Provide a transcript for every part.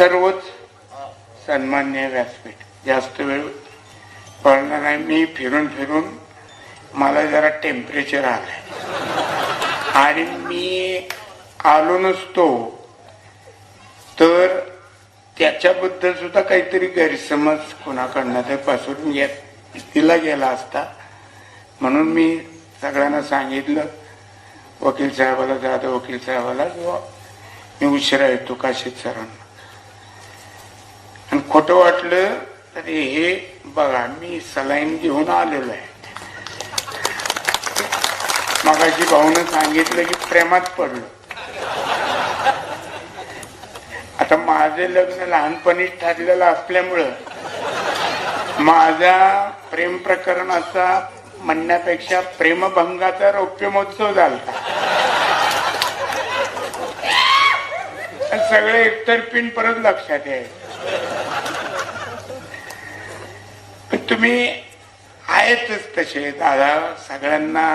सर्वच सन्मान्य व्यासपीठ. जास्त वेळ पळणार नाही. मी फिरून फिरून मला जरा टेम्परेचर आलंय. आणि मी आलो नसतो तर त्याच्याबद्दल सुद्धा काहीतरी गैरसमज कोणाकडनं तर पसरून येत दिला गेला असता. म्हणून मी सगळ्यांना सांगितलं वकील साहेबाला जाधव वकील साहेबाला किंवा मी उशिरा येतो काशीत सरांना. खोटं वाटलं तरी हे बघा मी सलाईन घेऊन आलेलो आहे. मगाशी भाऊनं सांगितलं की प्रेमात पडलो. आता माझे लग्न लहानपणीच ठरलेलं असल्यामुळं माझा प्रेम प्रकरणाचा म्हणण्यापेक्षा प्रेमभंगाचा रौप्य महोत्सव झाला सगळे एकतर्फीन परत लक्षात यायचं पण तुम्ही आहेतच तसे दादा. सगळ्यांना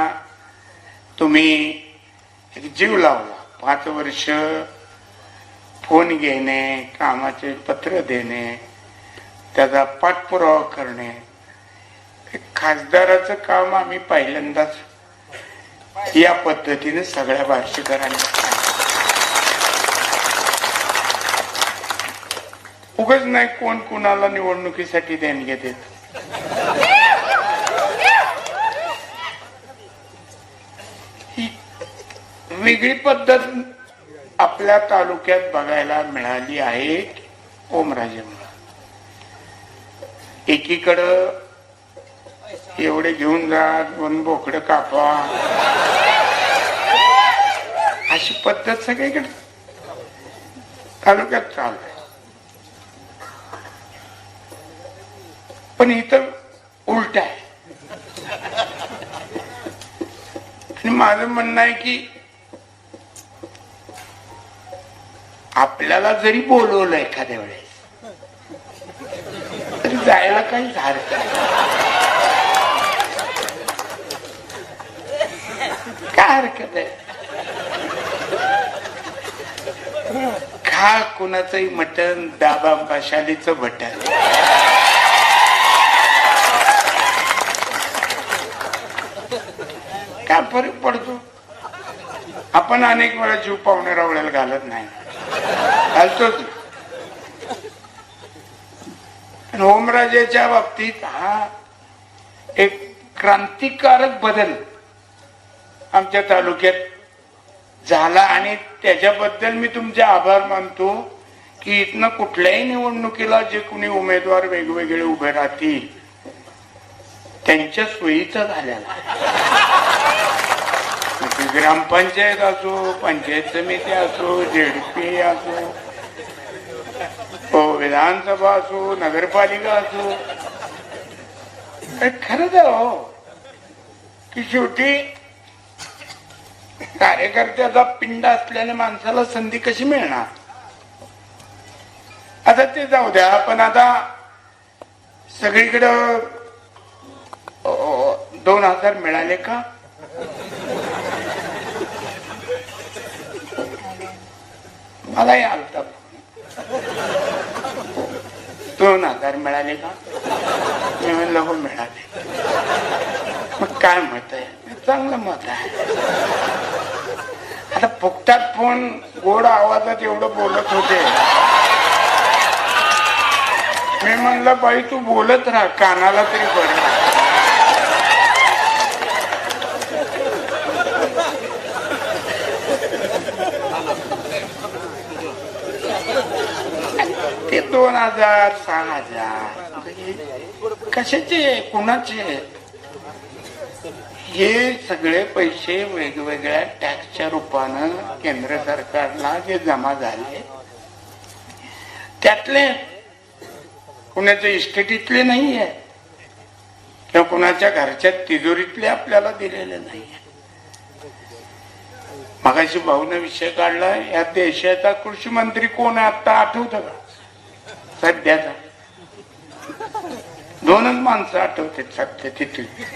तुम्ही एक जीव लावला. पाच वर्ष फोन घेणे कामाचे पत्र देणे त्याचा पाठपुरावा करणे. खासदाराचं काम आम्ही पहिल्यांदाच या पद्धतीने सगळ्या बार्शीकरांनी उगच नाही कोण कुणाला निवडणुकीसाठी देणगे देत. वेगळी पद्धत आपल्या तालुक्यात बघायला मिळाली आहे ओमराजेमुळे एकीकडं एवढे घेऊन जा दोन बोकडं कापा. अशी पद्धत सगळीकडे तालुक्यात चालू आहे. पण इथं उलट आहे. आणि माझं म्हणणं आहे की आपल्याला जरी बोलवलं एखाद्या वेळेस तरी जायला काही हरकत नाही. काय हरकत आहे? खा कुणाचंही मटण दाबा पाशालीचं बटन काय फरक पडतो? आपण अनेक वेळा जीव पाहुणे रावळ्याला घालत नाही. घालतोच. आणि ओमराजेच्या बाबतीत हा एक क्रांतिकारक बदल आमच्या तालुक्यात झाला आणि त्याच्याबद्दल मी तुमचे आभार मानतो की इथनं कुठल्याही निवडणुकीला जे कुणी उमेदवार वेगवेगळे उभे राहतील त्यांच्या सोयीचा झालेला म्हणजे ग्रामपंचायत असो पंचायत समिती असो जेडपी असो हो, विधानसभा असो नगरपालिका असो खरं खरंच हो की शेवटी कार्यकर्त्याचा पिंड असल्याने माणसाला संधी कशी मिळणार? आता ते जाऊ द्या पण आता सगळीकडं दोन हजार मिळाले का? पगार मिळाले का? मी म्हणलं हो मिळाले. मग काय मत आहे? चांगलं मत आहे. आता फुकटात फोन गोड आवाजात एवढं बोलत होते? मी म्हणलं बाई तू बोलत राहा. कानाला तरी बरं ते दोन हजार सहा हजार. कशाचे कुणाचे? हे सगळे पैसे वेगवेगळ्या टॅक्सच्या रूपानं केंद्र सरकारला जे जमा झाले त्यातले कुणाच्या इस्टेटीतले नाही आहे किंवा कुणाच्या घरच्या तिजोरीतले आपल्याला दिलेले नाही मगाशी भाऊने विषय काढला या देशाचा कृषी मंत्री कोण आहे? आता आठवतं का? सध्याचा दोनच माणसं आठवतात सध्या तिथली